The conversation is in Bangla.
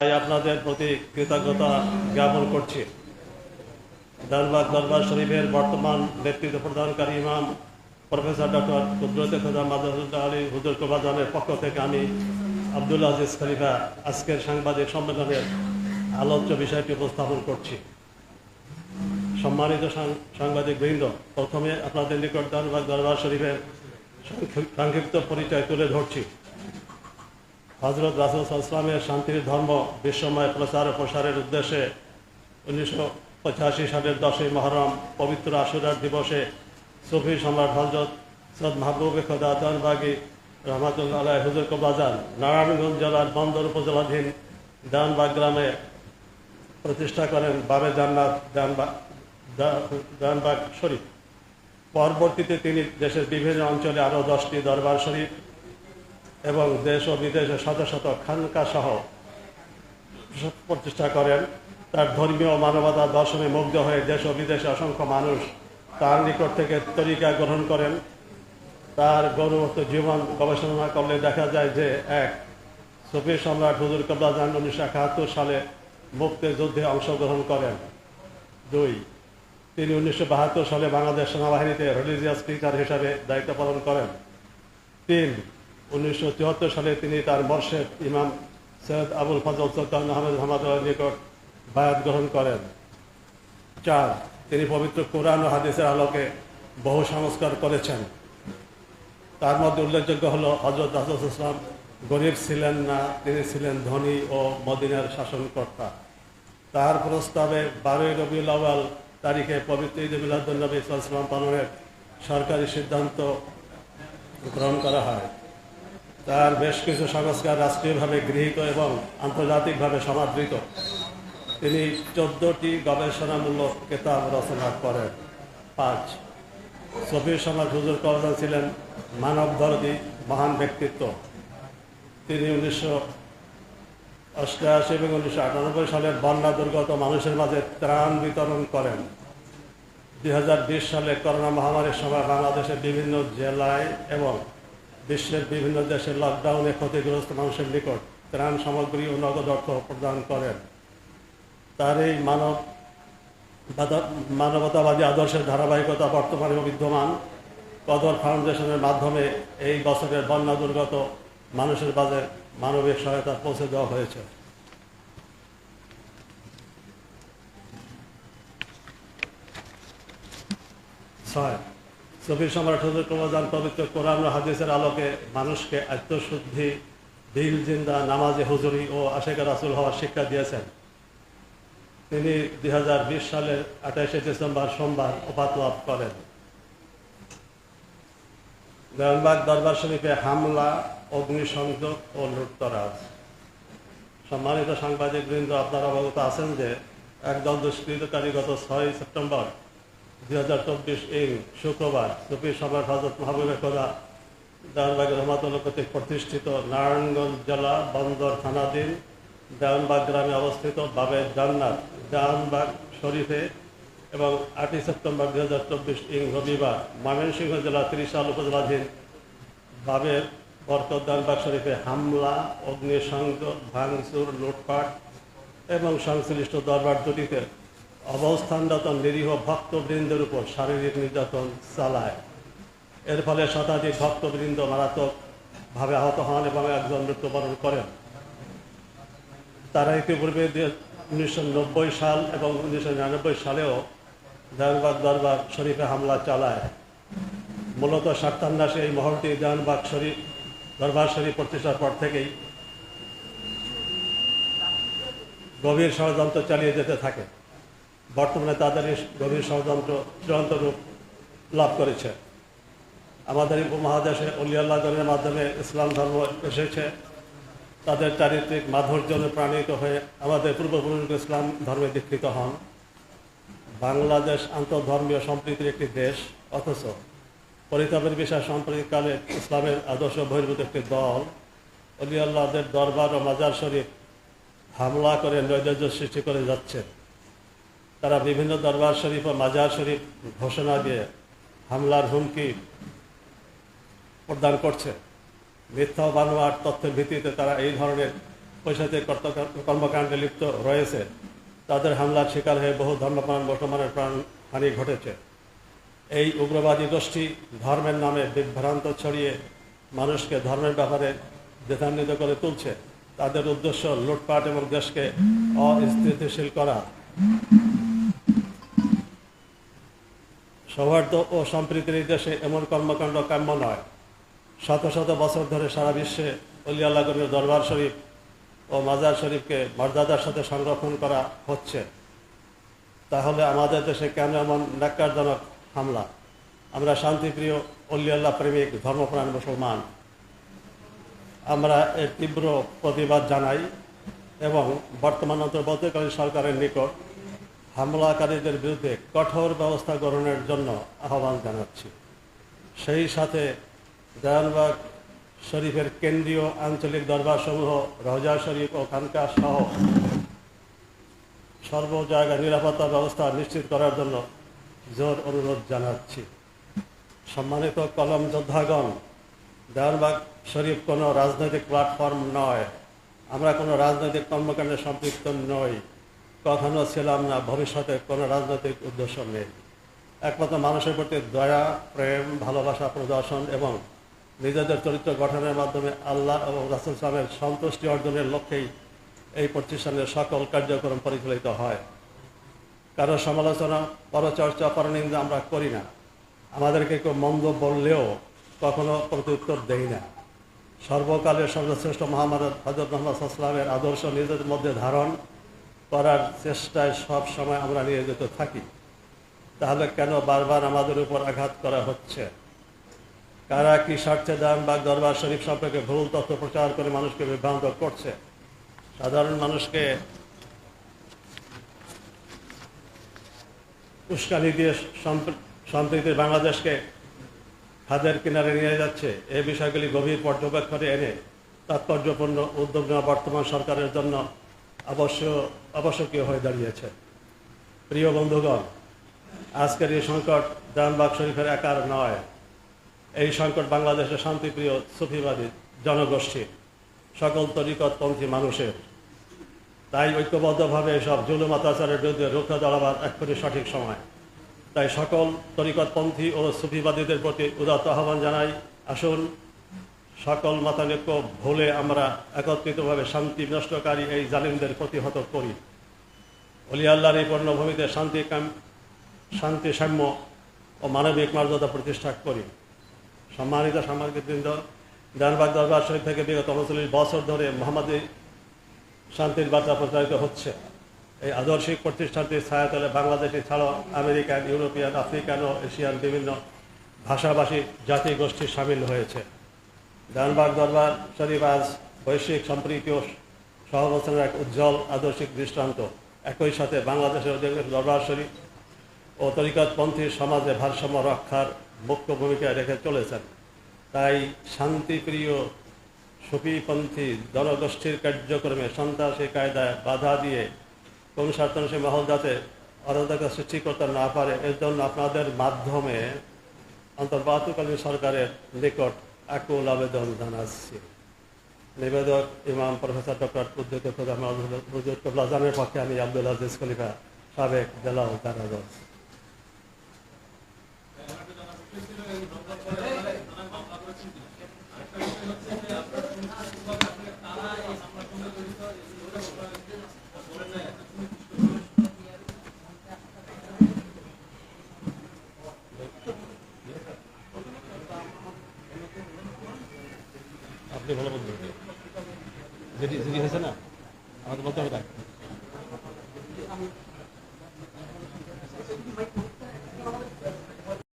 তাই আপনাদের প্রতি কৃতজ্ঞতা জ্ঞাপন করছি। দরবার দরবার শরীফের বর্তমান নেতৃত্ব প্রদানকারী ইমাম প্রফেসর ডক্টর কুদরতে খোদা মাদাহুল্লাহ আলী হুজুর কোবাজানের পক্ষ থেকে আমি আব্দুল আজিজ খলিফা আজকের সাংবাদিক সম্মেলনের আলোচ্য বিষয়টি উপস্থাপন করছি। সম্মানিত সাংবাদিক বৃন্দ, প্রথমে আপনাদের নিকট দরবার দরবার শরীফের সংক্ষিপ্ত পরিচয় তুলে ধরছি। হজরত রাসুল ইসলামের শান্তির ধর্ম বিশ্বময় প্রচার ও প্রসারের উদ্দেশ্যে উনিশশো পঁচাশি সালের দশই মহরম পবিত্র আশুরার দিবসে সুফি সম্রাট হজরত সদ মাহবুব খোদা দানবাগি রহমাতুল্লাহ আলাই হুজুর কবাজান নারায়ণগঞ্জ জেলার বন্দর উপজেলাধীন দানবাগ গ্রামে প্রতিষ্ঠা করেন বাবে জান্নাত দানবাগ দানবাগ শরীফ। পরবর্তীতে তিনি দেশের বিভিন্ন অঞ্চলে আরও দশটি দরবার শরীফ এবং দেশ ও বিদেশে শত শত খানকা সহ প্রতিষ্ঠা করেন। তার ধর্মীয় মানবতা দর্শনে মুগ্ধ হয়ে দেশ ও বিদেশে অসংখ্য মানুষ তার নিকট থেকে তরিকা গ্রহণ করেন। তার গৌরবত জীবন গবেষণা করলে দেখা যায় যে এক সুফি সম্রাট হুজুর কবলাজান উনিশশো একাত্তর সালে মুক্তির যুদ্ধে অংশগ্রহণ করেন। দুই, তিনি উনিশশো বাহাত্তর সালে বাংলাদেশ সেনাবাহিনীতে রিলিজিয়াস স্পিকার হিসাবে দায়িত্ব পালন করেন। তিন উনিশশো চুয়াত্তর সালে তিনি তার মর্শেদ ইমাম সৈয়দ আবুল ফজল সুলতান আহমেদ রহমতুল্লাহ নিকট বায়াত গ্রহণ করেন। চার, তিনি পবিত্র কোরআন ও হাদিসের আলোকে বহু সংস্কার করেছেন। তার মধ্যে উল্লেখযোগ্য হলো হজরত রাসুল ইসলাম গরিব ছিলেন না, তিনি ছিলেন ধনী ও মদিনার শাসনকর্তা। তার প্রস্তাবে বারোই রবিউল আওয়াল তারিখে পবিত্র ঈদ মিলাদুল্নবী ইসলাম পালনের সরকারি সিদ্ধান্ত গ্রহণ করা হয়। তার বেশ কিছু সংস্কার রাষ্ট্রীয়ভাবে গৃহীত এবং আন্তর্জাতিকভাবে সমাদৃত। তিনি চোদ্দটি গবেষণামূলক কেতাব রচনা করেন। পাঁচ সফির সমাজ হুজুর কলদান ছিলেন মানব দরদি মহান ব্যক্তিত্ব। তিনি উনিশশো অষ্টআশি এবং উনিশশো আটানব্বই সালের বন্যা দুর্গত মানুষের মাঝে ত্রাণ বিতরণ করেন। দু হাজার বিশ সালে করোনা মহামারীর সময় বাংলাদেশের বিভিন্ন জেলায় এবং বিশ্বের বিভিন্ন দেশে লকডাউনে ক্ষতিগ্রস্ত মানুষের নিকট ত্রাণ সামগ্রী ও নগদ অর্থ প্রদান করেন। তার এই মানব মানবতাবাদী আদর্শের ধারাবাহিকতা বর্তমানে বিদ্যমান। কদর ফাউন্ডেশনের মাধ্যমে এই বছরের বন্যা দুর্গত মানুষের মাঝে মানবিক সহায়তা পৌঁছে দেওয়া হয়েছে। ছয়। সফির সম্রাট হজর কমাজান পবিত্র কোরআন হাদিসের আলোকে মানুষকে আত্মশুদ্ধি, দিল, জিন্দা, নামাজে হুজুরি ও আশেকা রাসুল হওয়ার শিক্ষা দিয়েছেন। তিনি দুই সালের আঠাশে ডিসেম্বর সোমবার উপাত লাভ করেন। দেওয়ানবাগ দরবার শরীফে হামলা, অগ্নিসংযোগ ও লুটতরাজ। সম্মানিত সাংবাদিক বৃন্দ, আপনারা অবগত আছেন যে একদল দুষ্কৃতকারী গত ছয় সেপ্টেম্বর দুই হাজার চব্বিশ শুক্রবার সুফি সভার হজরত মাহবুবে খোদা দেওয়ানবাগ রহমাতুল্লাহ কর্তৃক প্রতিষ্ঠিত নারায়ণগঞ্জ জেলা বন্দর থানাধীন দেওয়ানবাগ গ্রামে অবস্থিত বাবে জান্নাত দেওয়ানবাগ শরীফে এবং আটই সেপ্টেম্বর দুই হাজার চব্বিশ ইং রবিবার ময়মনসিংহ জেলা ত্রিশাল উপজেলাধীন বাবের দেওয়ানবাগ শরীফে হামলা, অগ্নিসংযোগ, ভাঙচুর, লুটপাট এবং সংশ্লিষ্ট দরবার দুটিতে অবস্থানরত নিরীহ ভক্তবৃন্দের উপর শারীরিক নির্যাতন চালায়। এর ফলে শতাধিক ভক্তবৃন্দ মারাত্মকভাবে আহত হন এবং একজন মৃত্যুবরণ করেন। তারা ইতিপূর্বে উনিশশো নব্বই সাল এবং উনিশশো নিরানব্বই সালেও দেওয়ানবাগ দরবার শরীফে হামলা চালায়। মূলত স্বার্থান্বেষে এই মহলটি দেওয়ানবাগ শরীফ দরবার শরীফ প্রতিষ্ঠার পর থেকেই গভীর ষড়যন্ত্র চালিয়ে যেতে থাকে। বর্তমানে তাদের গভীর ষড়যন্ত্র চূড়ান্ত রূপ লাভ করেছে। আমাদের উপমহাদেশে অলিয়াল্লাহগণের মাধ্যমে ইসলাম ধর্ম এসেছে। তাদের চারিত্রিক মাধুর্য প্রাণিত হয়ে আমাদের পূর্বপুরুষ ইসলাম ধর্মে দীক্ষিত হন। বাংলাদেশ আন্তঃধর্মীয় সম্প্রীতির একটি দেশ, অথচ পরিতাপের বিষয় সাম্প্রতিককালে ইসলামের আদর্শ বহির্ভূত একটি দল। অলি আল্লাহদের দরবার ও মাজার শরীফ হামলা করে নৈরাজ্য সৃষ্টি করে যাচ্ছে তারা বিভিন্ন দরবার শরীফ ও মাজার শরীফ ঘোষণা দিয়ে হামলার হুমকি প্রদান করছে। মিথ্যা বানোয়ার তথ্যের ভিত্তিতে তারা এই ধরনের পৈশাচিক কর্মকাণ্ডে লিপ্ত রয়েছে। তাদের হামলার শিকার হয়ে বহু ধর্মপ্রাণ মুসলমানের প্রাণহানি ঘটেছে। এই উগ্রবাদী গোষ্ঠী ধর্মের নামে বিভ্রান্ত ছড়িয়ে মানুষকে ধর্মের ব্যাপারে দ্বিধান্বিত করে তুলছে। তাদের উদ্দেশ্য লুটপাট এবং দেশকে অস্থিতিশীল করা। সৌহার্দ্য ও সম্প্রীতির দেশে এমন কর্মকাণ্ড কাম্য নয়। শত শত বছর ধরে সারা বিশ্বে অলিয়াল্লাগরের দরবার শরীফ ও মাজার শরীফকে মর্যাদার সাথে সংরক্ষণ করা হচ্ছে। তাহলে আমাদের দেশে কেন এমন ন্যাক্কারজনক হামলা? আমরা শান্তিপ্রিয় অলিয়াল্লাহ প্রেমিক ধর্মপ্রাণ মুসলমান। আমরা এর তীব্র প্রতিবাদ জানাই এবং বর্তমান অন্তর্বর্তীকালীন সরকারের নিকট হামলাকারীদের বিরুদ্ধে কঠোর ব্যবস্থা গ্রহণের জন্য আহ্বান জানাচ্ছি। সেই সাথে দেওয়ানবাগ শরীফের কেন্দ্রীয় আঞ্চলিক দরবারসমূহ রহজা শরীফ ও খানকা সহ সর্ব জায়গায় নিরাপত্তা ব্যবস্থা নিশ্চিত করার জন্য জোর অনুরোধ জানাচ্ছি। সম্মানিত কলম যোদ্ধাগণ, দেওয়ানবাগ শরীফ কোনো রাজনৈতিক প্ল্যাটফর্ম নয়। আমরা কোনো রাজনৈতিক কর্মকাণ্ডে সম্পৃক্ত নই। কখনো ছিলাম না, ভবিষ্যতে কোনো রাজনৈতিক উদ্দেশ্য নেই। একমাত্র মানুষের প্রতি দয়া, প্রেম, ভালোবাসা, প্রদর্শন এবং নিজেদের চরিত্র গঠনের মাধ্যমে আল্লাহ এবং রাসুল সালামের সন্তুষ্টি অর্জনের লক্ষ্যেই এই প্রতিষ্ঠানের সকল কার্যক্রম পরিচালিত হয়। কারও সমালোচনা পরচর্চা পরনিন্দা আমরা করি না। আমাদেরকে কেউ মন্দ বললেও কখনো প্রত্যুত্তর দেই না। সর্বকালের সর্বশ্রেষ্ঠ মহামারত হজরত মোহাম্মদ সাল্লামের আদর্শ নিজেদের মধ্যে ধারণ করার চেষ্টায় সব সময় আমরা নিয়োজিত থাকি। তাহলে কেন বারবার আমাদের উপর আঘাত করা হচ্ছে? কারা কি স্বার্থে দান বা দরবার শরীফ সম্পর্কে ভুল তথ্য প্রচার করে মানুষকে বিভ্রান্ত করছে? সাধারণ মানুষকে উস্কানি দিয়ে সম্প্র- সম্প্রীতির বাংলাদেশকে খাদের কিনারে নিয়ে যাচ্ছে। এই বিষয়গুলি গভীর পর্যবেক্ষণে এনে তাৎপর্যপূর্ণ উদ্যোগ নেওয়া বর্তমান সরকারের জন্য আবশ্যক আবশ্যকীয় হয়ে দাঁড়িয়েছে। প্রিয় বন্ধুগণ, আজকের এই সংকট জাহানবাগ শরীফের একার নয়। এই সংকট বাংলাদেশের শান্তিপ্রিয় সুফিবাদী জনগোষ্ঠী, সকল তরিকতপন্থী মানুষের। তাই ঐক্যবদ্ধভাবে এসব জুলুম অত্যাচারের বিরুদ্ধে রুখে দাঁড়াবার এক্ষুনি সঠিক সময়। তাই সকল তরিকতপন্থী ও সুফিবাদীদের প্রতি উদাত্ত আহ্বান জানাই, আসুন সকল মতানৈক্য ভুলে আমরা একত্রিতভাবে শান্তি নষ্টকারী এই জালিমদের প্রতিহত করি। অলি আল্লাহর এই পণ্যভূমিতে শান্তি কাম- শান্তি সাম্য ও মানবিক মর্যাদা প্রতিষ্ঠা করি। সম্মানিত সাংবাদিকবৃন্দ জানবাগ দরবার শরীফ থেকে বিগত উনচল্লিশ বছর ধরে মোহাম্মদী শান্তির বার্তা প্রচারিত হচ্ছে। এই আদর্শিক প্রতিষ্ঠানটির ছায়াতলে বাংলাদেশি ছাড়াও আমেরিকান, ইউরোপিয়ান, আফ্রিকান ও এশিয়ান বিভিন্ন ভাষাভাষী জাতি গোষ্ঠী সামিল হয়েছে। জানবাগ দরবার শরীফ আজ বৈশ্বিক সম্প্রীতি সহবস্থানের এক উজ্জ্বল আদর্শিক দৃষ্টান্ত। একই সাথে বাংলাদেশের অধিকাংশ দরবার শরীফ ও তরিকতপন্থী সমাজে ভারসাম্য রক্ষার মুখ্য ভূমিকা রেখে চলেছেন। তাই শান্তিপ্রিয় সুফিপন্থী জনগোষ্ঠীর কার্যক্রমে সন্ত্রাসী কায়দায় বাধা দিয়ে কোন মহল যাতে অরাধকা সৃষ্টি করতে না পারে, এর জন্য আপনাদের মাধ্যমে অন্তর্বার্তীকালীন সরকারের নিকট আকুল আবেদন জানাচ্ছি নিবেদক ইমাম প্রফেসর ডক্টর উদ্যোগ প্রধান হুজুর কবলাজানের পক্ষে আমি আব্দুল আজিজ খলিফা সাবেক জেলা দারাগঞ্জ আপনি ভালো বলতে যেটি যেটি হয়েছে না আমাদের বলতে হবে তাই